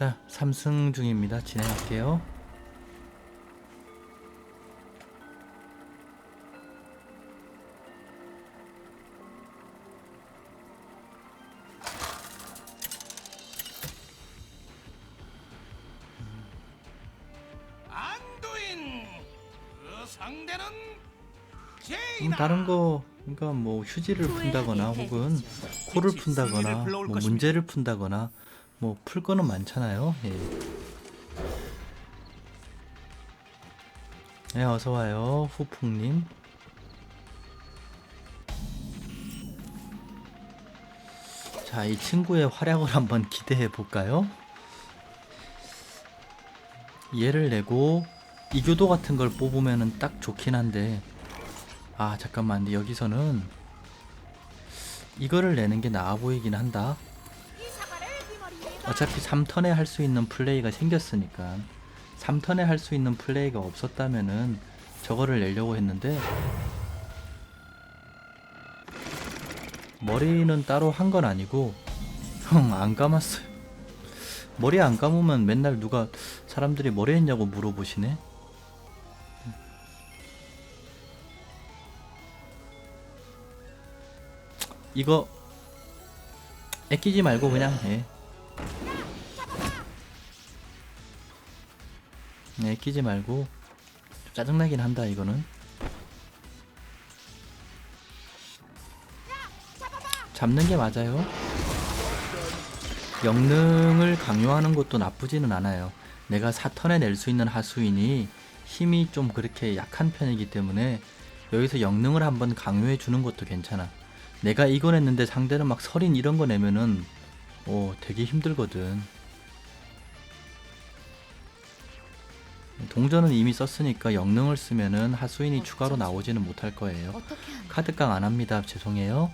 자, 3승 중입니다. 진행할게요. 안도인 그 상대는 음, 제이나 다른 거, 그러니까 뭐 휴지를 푼다거나 혹은 코를 푼다거나 뭐 문제를 푼다거나 뭐 풀 거는 많잖아요. 예. 네, 어서 와요, 후풍님. 자, 이 친구의 활약을 한번 기대해 볼까요? 얘를 내고 이교도 같은 걸 뽑으면은 딱 좋긴 한데 아 잠깐만 근데 여기서는 이거를 내는 게 나아 보이긴 한다 어차피 3턴에 할 수 있는 플레이가 생겼으니까 3턴에 할 수 있는 플레이가 없었다면은 저거를 내려고 했는데 머리는 따로 한 건 아니고 형안 감았어요 머리 안 감으면 맨날 누가 사람들이 머리 했냐고 물어보시네 이거 애끼지 말고 그냥 해. 네, 애끼지 말고 좀 짜증나긴 한다 이거는. 잡는 게 맞아요. 영능을 강요하는 것도 나쁘지는 않아요. 내가 사턴에 낼 수 있는 하수인이 힘이 좀 그렇게 약한 편이기 때문에 여기서 영능을 한번 강요해 주는 것도 괜찮아. 내가 이거 냈는데 상대는 막 설인 이런 거 내면은 어 되게 힘들거든. 동전은 이미 썼으니까 영능을 쓰면은 하수인이 추가로 나오지는 못할 거예요. 어떻게 하나? 카드 깡 안 합니다. 죄송해요.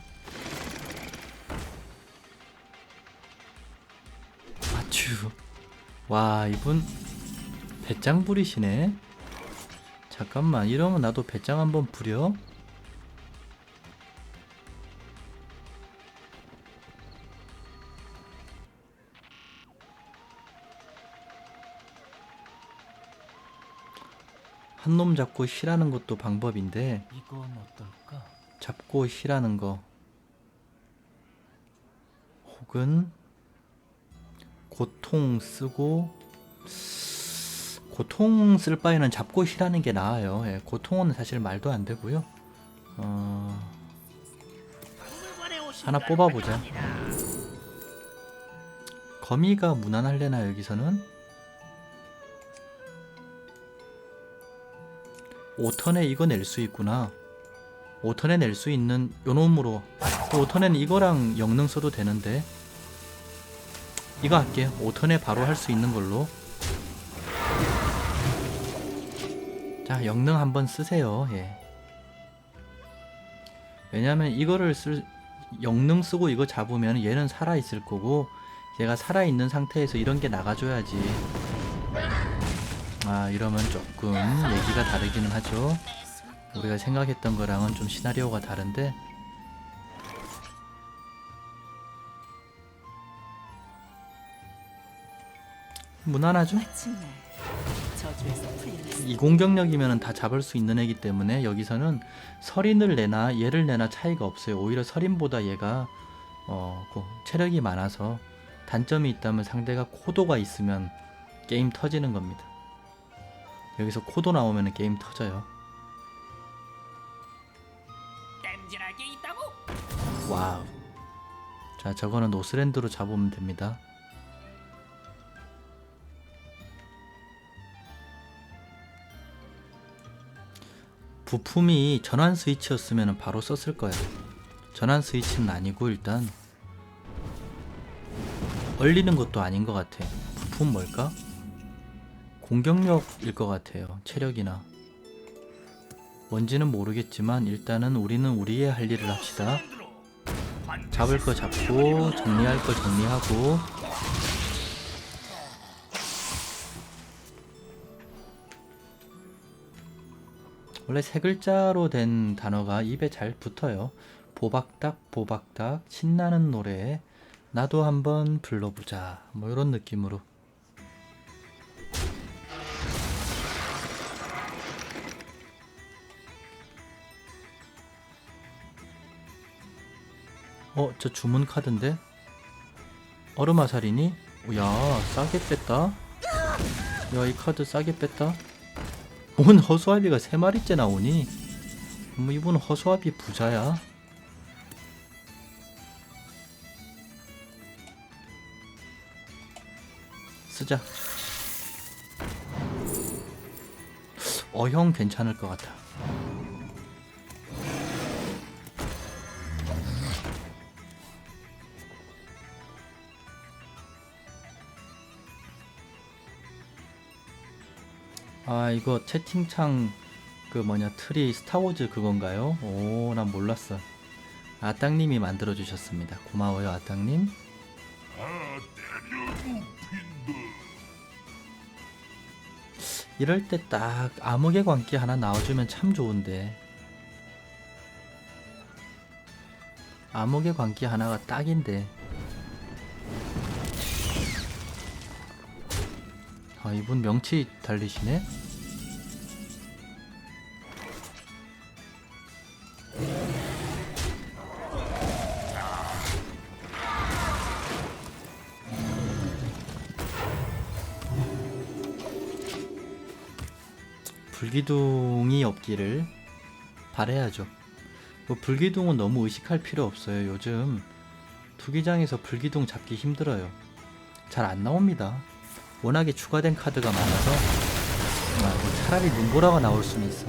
아추. 와, 이분 배짱 부리시네. 잠깐만, 이러면 나도 배짱 한번 부려. 한 놈 잡고 실하는 것도 방법인데 이건 어떨까? 잡고 실하는 거 혹은 고통 쓰고 고통 쓸 바에는 잡고 실하는 게 나아요. 예, 고통은 사실 말도 안 되고요. 어, 하나 뽑아보자. 거미가 무난할래나 여기서는 5턴에 이거 낼 수 있구나. 5턴에 낼 수 있는 요 놈으로. 5턴에는 이거랑 영능 써도 되는데. 이거 할게. 5턴에 바로 할 수 있는 걸로. 자 영능 한번 쓰세요. 예. 왜냐면 이거를 쓸 영능 쓰고 이거 잡으면 얘는 살아있을 거고 얘가 살아있는 상태에서 이런 게 나가줘야지 아 이러면 조금 얘기가 다르기는 하죠 우리가 생각했던 거랑은 좀 시나리오가 다른데 무난하죠? 이 공격력이면 다 잡을 수 있는 애기 때문에 여기서는 설인을 내나 얘를 내나 차이가 없어요. 오히려 설인보다 얘가 어, 그 체력이 많아서 단점이 있다면 상대가 코도가 있으면 게임 터지는 겁니다. 여기서 코도 나오면 게임 터져요. 땜질하게 있다고? 와우. 자, 저거는 노스랜드로 잡으면 됩니다. 부품이 전환 스위치였으면 바로 썼을 거예요. 전환 스위치는 아니고 일단 얼리는 것도 아닌 것 같아. 부품 뭘까? 공격력일 것 같아요. 체력이나. 뭔지는 모르겠지만 일단은 우리는 우리의 할 일을 합시다. 잡을 거 잡고 정리할 거 정리하고 원래 세 글자로 된 단어가 입에 잘 붙어요. 보박닥 보박닥 신나는 노래 나도 한번 불러보자 뭐 이런 느낌으로 어, 저 주문 카드인데? 얼음아살이니? 야, 싸게 뺐다. 야, 이 카드 싸게 뺐다. 뭔 허수아비가 세 마리째 나오니? 뭐 이분 허수아비 부자야. 쓰자. 어, 형 괜찮을 것 같아. 아 이거 채팅창 그 뭐냐 트리 스타워즈 그건가요? 오 난 몰랐어. 아땅님이 만들어 주셨습니다. 고마워요 아땅님. 이럴 때 딱 암흑의 광기 하나 나와주면 참 좋은데. 암흑의 광기 하나가 딱인데 아 이분 명치 달리시네 불기둥이 없기를 바래야죠. 뭐 불기둥은 너무 의식할 필요 없어요. 요즘 투기장에서 불기둥 잡기 힘들어요. 잘 안 나옵니다. 워낙에 추가된 카드가 많아서 아, 뭐 차라리 눈보라가 나올 수는 있어.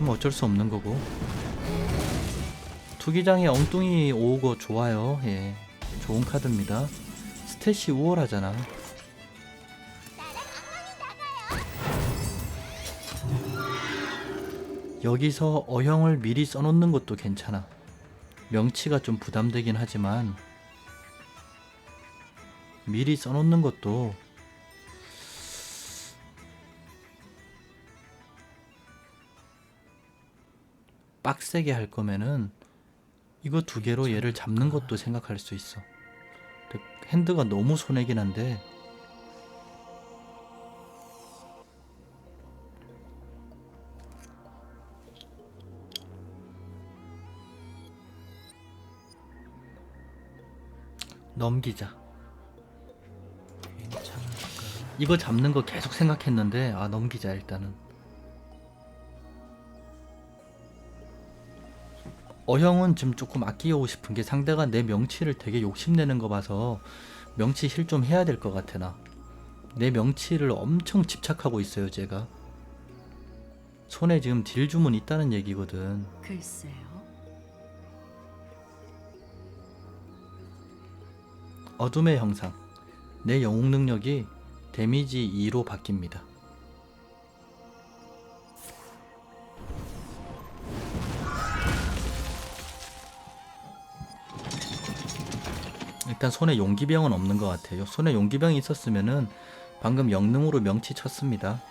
뭐 어쩔 수 없는 거고. 투기장에 엉뚱이 오고 좋아요. 예, 좋은 카드입니다. 스탯이 우월하잖아. 여기서 어형을 미리 써놓는 것도 괜찮아. 명치가 좀 부담되긴 하지만 미리 써놓는 것도 빡세게 할 거면은 이거 두 개로 얘를 잡는 것도 생각할 수 있어. 핸드가 너무 손해긴 한데 넘기자. 이거 잡는 거 계속 생각했는데 아 넘기자 일단은. 어형은 지금 조금 아끼고 싶은 게 상대가 내 명치를 되게 욕심내는 거 봐서 명치 힐 좀 해야 될 것 같아 나. 내 명치를 엄청 집착하고 있어요 제가. 손에 지금 딜 주문 있다는 얘기거든. 글쎄요. 어둠의 형상. 내 영웅 능력이 데미지 2로 바뀝니다. 일단 손에 용기병은 없는 것 같아요. 손에 용기병이 있었으면은 방금 영능으로 명치 쳤습니다.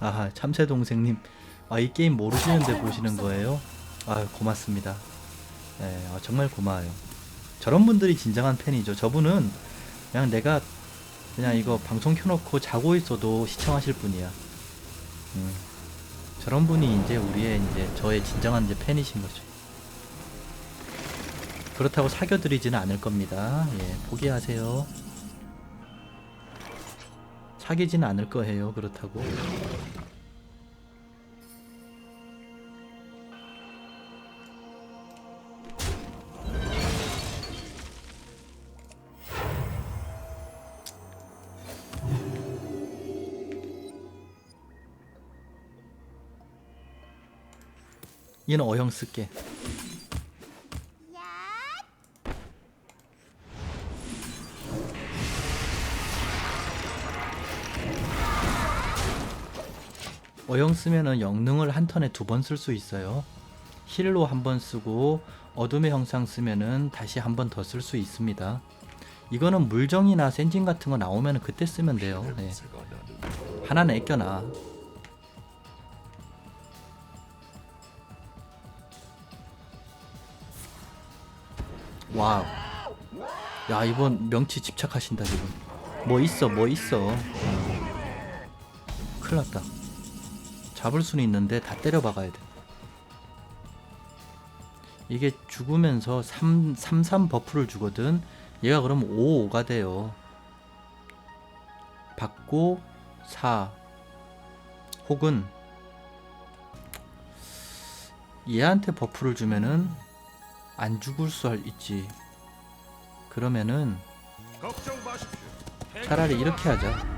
아하 참새 동생님, 아 이 게임 모르시는데 보시는 거예요? 아 고맙습니다. 네, 아, 정말 고마워요. 저런 분들이 진정한 팬이죠. 저분은 그냥 내가 그냥 이거 방송 켜놓고 자고 있어도 시청하실 분이야. 음, 저런 분이 이제 우리의 이제 저의 진정한 이제 팬이신 거죠. 그렇다고 사겨드리지는 않을 겁니다. 예, 포기하세요. 사귀지는 않을 거예요. 그렇다고. 얘는 어형 쓸게. 어영 쓰면은 영능을 한 턴에 두 번 쓸 수 있어요. 힐로 한 번 쓰고 어둠의 형상 쓰면은 다시 한 번 더 쓸 수 있습니다. 이거는 물정이나 센진 같은 거 나오면 그때 쓰면 돼요. 네. 하나는 애껴놔. 와우. 야 이번 명치 집착하신다 지금. 뭐 있어 뭐 있어. 큰일 났다. 잡을 수는 있는데 다 때려 박아야 돼. 이게 죽으면서 3, 3, 3 버프를 주거든. 얘가 그럼 5, 5가 돼요. 받고 4 혹은 얘한테 버프를 주면은 안 죽을 수 있지. 그러면은. 차라리 이렇게 하자.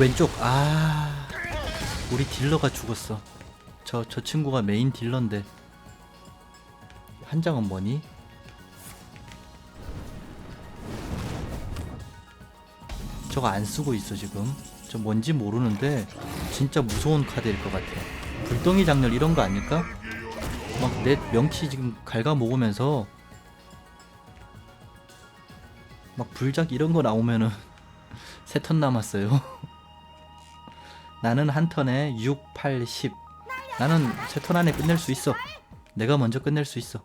왼쪽 아 우리 딜러가 죽었어. 저, 저 친구가 메인 딜러인데 한 장은 뭐니? 저거 안 쓰고 있어 지금 저 뭔지 모르는데 진짜 무서운 카드일 것 같아 불덩이 장렬 이런 거 아닐까? 막 내 명치 지금 갉아먹으면서 막 불작 이런 거 나오면은 세 턴 남았어요 나는 한 턴에 6, 8, 10 나는 세 턴 안에 끝낼 수 있어. 내가 먼저 끝낼 수 있어.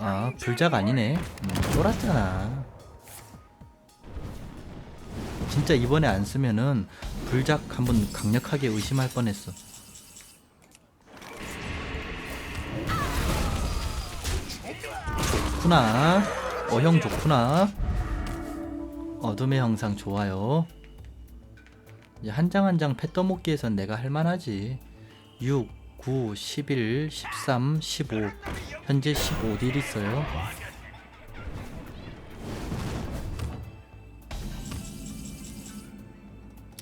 아, 불작 아니네. 음, 쫄았잖아. 진짜 이번에 안 쓰면은 불작 한번 강력하게 의심할 뻔했어. 좋구나. 어형 좋구나. 어둠의 형상 좋아요. 한 장 한 장 패 떠먹기에선 내가 할만하지. 6, 9, 11, 13, 15. 현재 15딜 있어요.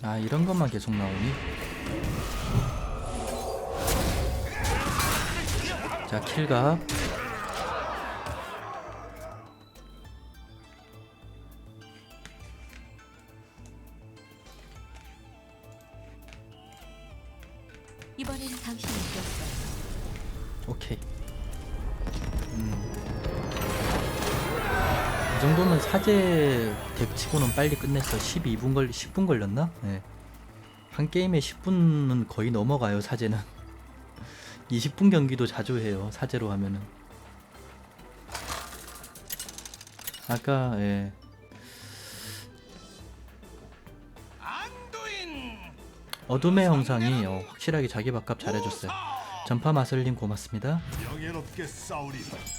아, 이런 것만 계속 나오니? 자, 킬각. 사제 덱치고는 빨리 끝냈어. 12분 걸 10분 걸렸나? 네. 한 게임에 10분은 거의 넘어가요, 사제는. 20분 경기도 자주 해요, 사제로 하면은. 아까 예. 어둠의 형상이 어, 확실하게 자기 밥값 잘해줬어요. 전파 마슬님 고맙습니다.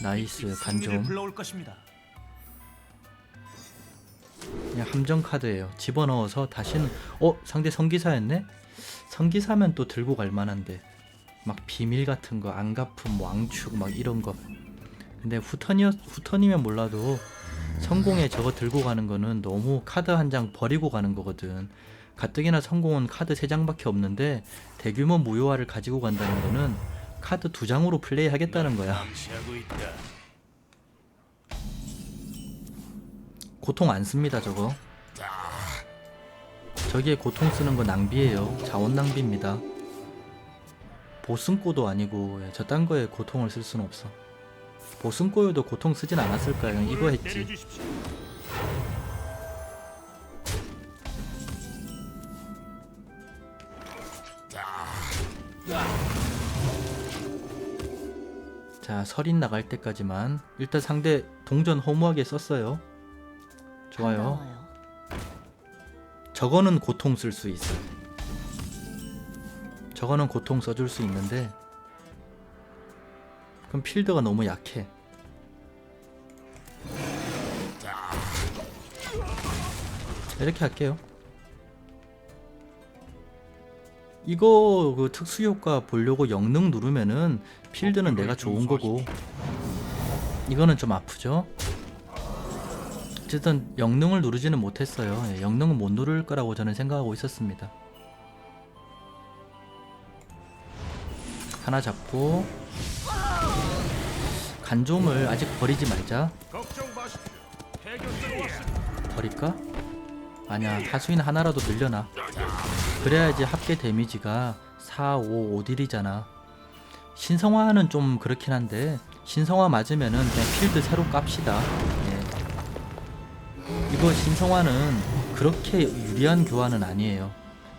나이스 간좀. 그냥 함정 카드예요. 집어넣어서 다시는 어 상대 성기사였네. 성기사면 또 들고 갈 만한데 막 비밀 같은 거 안가품 왕축 막 이런 거. 근데 후턴이 후턴이면 몰라도 성공에 저거 들고 가는 거는 너무 카드 한 장 버리고 가는 거거든. 가뜩이나 성공은 카드 세 장밖에 없는데 대규모 무효화를 가지고 간다는 거는 카드 두 장으로 플레이하겠다는 거야. 고통 안 씁니다 저거. 저기에 고통 쓰는 거 낭비예요. 자원 낭비입니다. 보승꼬도 아니고 예, 저딴 거에 고통을 쓸 수는 없어. 보승꼬여도 고통 쓰진 않았을 거야 그냥 이거 했지. 자 설인 나갈 때까지만 일단 상대 동전 허무하게 썼어요 좋아요. 반가워요. 저거는 고통 쓸 수 있어. 저거는 고통 써줄 수 있는데 그럼 필드가 너무 약해. 이렇게 할게요. 이거 그 특수 효과 보려고 영능 누르면은 필드는 내가 좋은 거고. 이거는 좀 아프죠 어쨌든 영능을 누르지는 못했어요. 예, 영능은 못 누를 거라고 저는 생각하고 있었습니다. 하나 잡고 간종을 아직 버리지 말자. 버릴까? 아니야 하수인 하나라도 늘려놔. 그래야지 합계 데미지가 4, 5, 5딜이잖아. 신성화는 좀 그렇긴 한데 신성화 맞으면은 그냥 필드 새로 깝시다. 예. 이거 신성화는 그렇게 유리한 교환은 아니에요.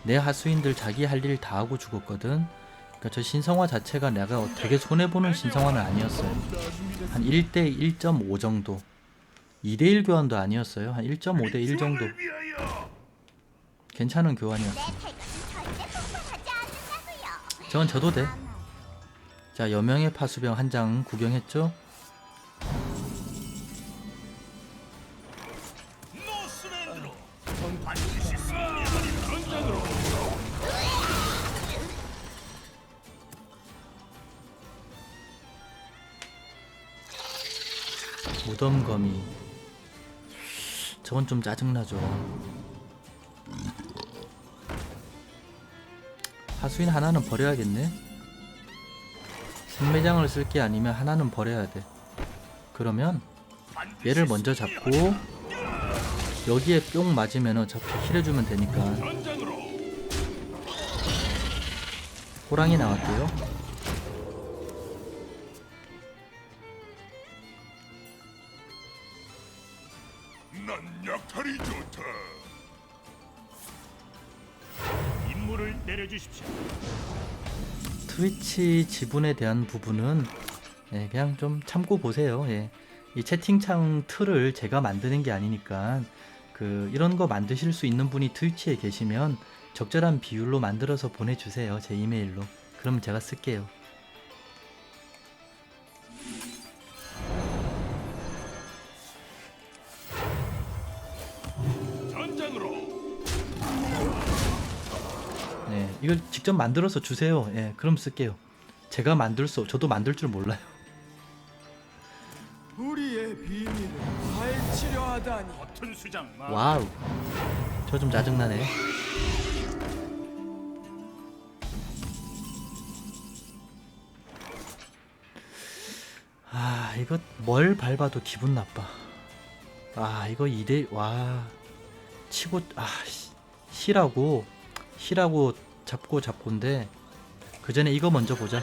내 하수인들 자기 할 일 다 하고 죽었거든. 그러니까 저 신성화 자체가 내가 되게 손해 보는 신성화는 아니었어요. 한 1대 1.5 정도. 2대 1 교환도 아니었어요. 한 1.5대 1 정도. 괜찮은 교환이었어요. 저건 저도 돼. 자, 여명의 파수병 한 장 구경했죠? 무덤 거미. 저건 좀 짜증나죠. 하수인 하나는 버려야겠네. 생매장을 쓸 게 아니면 하나는 버려야 돼. 그러면 얘를 먼저 잡고 여기에 뿅 맞으면 어차피 힐해주면 되니까 호랑이 나갈게요. 트위치 지분에 대한 부분은 예, 그냥 좀 참고 보세요. 예. 이 채팅창 틀을 제가 만드는 게 아니니까 그 이런 거 만드실 수 있는 분이 트위치에 계시면 적절한 비율로 만들어서 보내주세요. 제 이메일로. 그럼 제가 쓸게요. 이걸 직접 만들어서 주세요. 예, 그럼 쓸게요. 제가 만들 수, 저도 만들 줄 몰라요. 우리의 비밀을 파헤치려 하다니 버튼 수장 마 와우, 저 좀 짜증나네. 아, 이거 뭘 밟아도 기분 나빠. 아, 이거 2대 와 치고 아 시- 시라고 시라고 잡고 잡고인데 그 전에 이거 먼저 보자.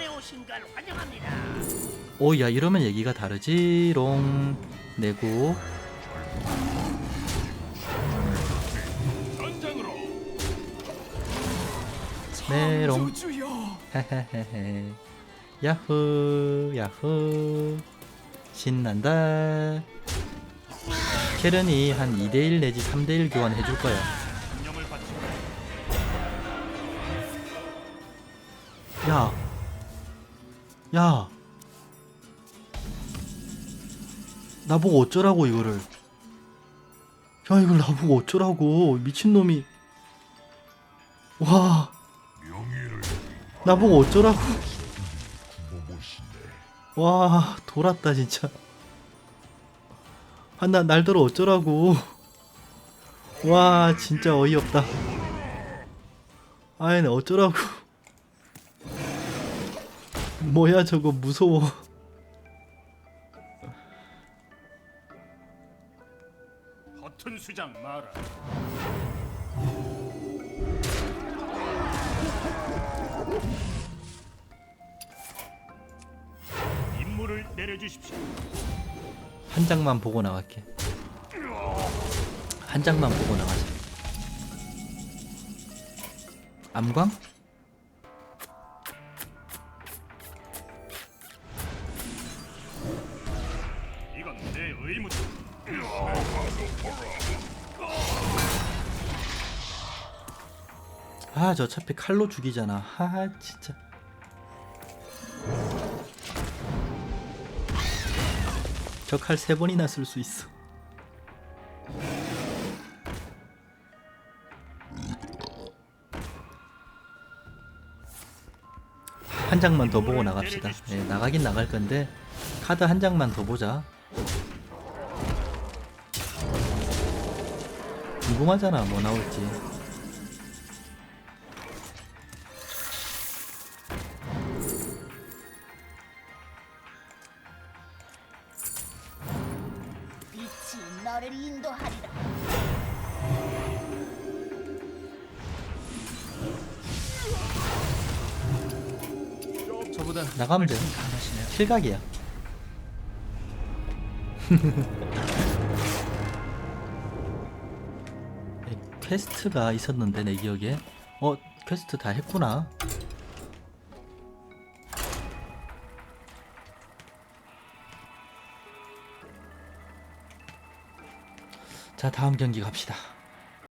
오, 야 이러면 얘기가 다르지롱 내고. 메롱. 헤헤헤헤. 야후 야후 신난다. 캐런이 한 2대1 내지 3대1 교환 해줄 거야 야. 야. 나보고 어쩌라고 이거를. 야 이걸 나보고 어쩌라고 미친놈이. 와. 나보고 어쩌라고. 와 돌았다 진짜. 한나 날더러 어쩌라고. 와 진짜 어이없다. 아이 나 어쩌라고 뭐야 저거 무서워 버튼 수장 마라 임무를 내려주십시오. 한 장만 보고 나갈게 한 장만 보고 나가자 암광? 아, 저 어차피 칼로 죽이잖아. 하, 진짜. 저 칼 세 번이나 쓸 수 있어. 한 장만 더 보고 나갑시다. 예, 나가긴 나갈 건데 카드 한 장만 더 보자. 궁금하잖아, 뭐 나올지. 너를 인도하리라. 저보다 나가면 돼. 실각이야. 네, 퀘스트가 있었는데 내 기억에 어 퀘스트 다 했구나 자 다음 경기 갑시다